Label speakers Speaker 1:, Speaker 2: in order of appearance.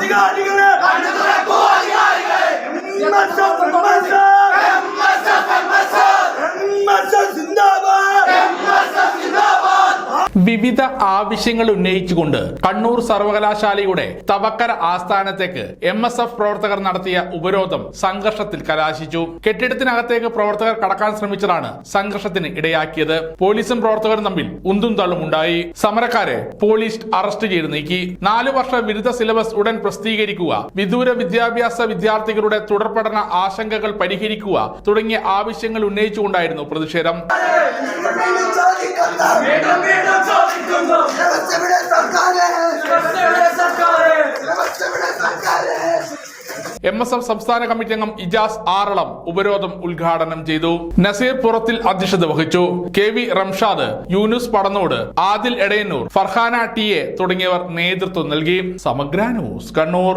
Speaker 1: अधिकार अधिकार है
Speaker 2: വിവിധ ആവശ്യങ്ങൾ ഉന്നയിച്ചുകൊണ്ട് കണ്ണൂർ സർവകലാശാലയുടെ തവക്കര ആസ്ഥാനത്തേക്ക് എം എസ് എഫ് പ്രവർത്തകർ നടത്തിയ ഉപരോധം സംഘർഷത്തിൽ കലാശിച്ചു. കെട്ടിടത്തിനകത്തേക്ക് പ്രവർത്തകർ കടക്കാൻ ശ്രമിച്ചതാണ് സംഘർഷത്തിന് ഇടയാക്കിയത്. പോലീസും പ്രവർത്തകരും തമ്മിൽ ഉന്തും തള്ളും ഉണ്ടായി. സമരക്കാരെ പോലീസ് അറസ്റ്റ് ചെയ്ത് നീക്കി. നാലു വർഷ ബിരുദ സിലബസ് ഉടൻ പ്രസിദ്ധീകരിക്കുക വിദൂര വിദ്യാഭ്യാസ വിദ്യാർത്ഥികളുടെ തുടർ പഠന ആശങ്കകൾ പരിഹരിക്കുക തുടങ്ങിയ ആവശ്യങ്ങൾ ഉന്നയിച്ചുകൊണ്ടായിരുന്നു പ്രതിഷേധം. എം എസ് എഫ് സംസ്ഥാന കമ്മിറ്റി അംഗം ഇജാസ് ആറളം ഉപരോധം ഉദ്ഘാടനം ചെയ്തു. നസീർ പുറത്തിൽ അധ്യക്ഷത വഹിച്ചു. K V Ramshad Yunus Padannod Adil Edayannur Farhana T A തുടങ്ങിയവർ നേതൃത്വം നൽകി. സമഗ്ര ന്യൂസ് കണ്ണൂർ.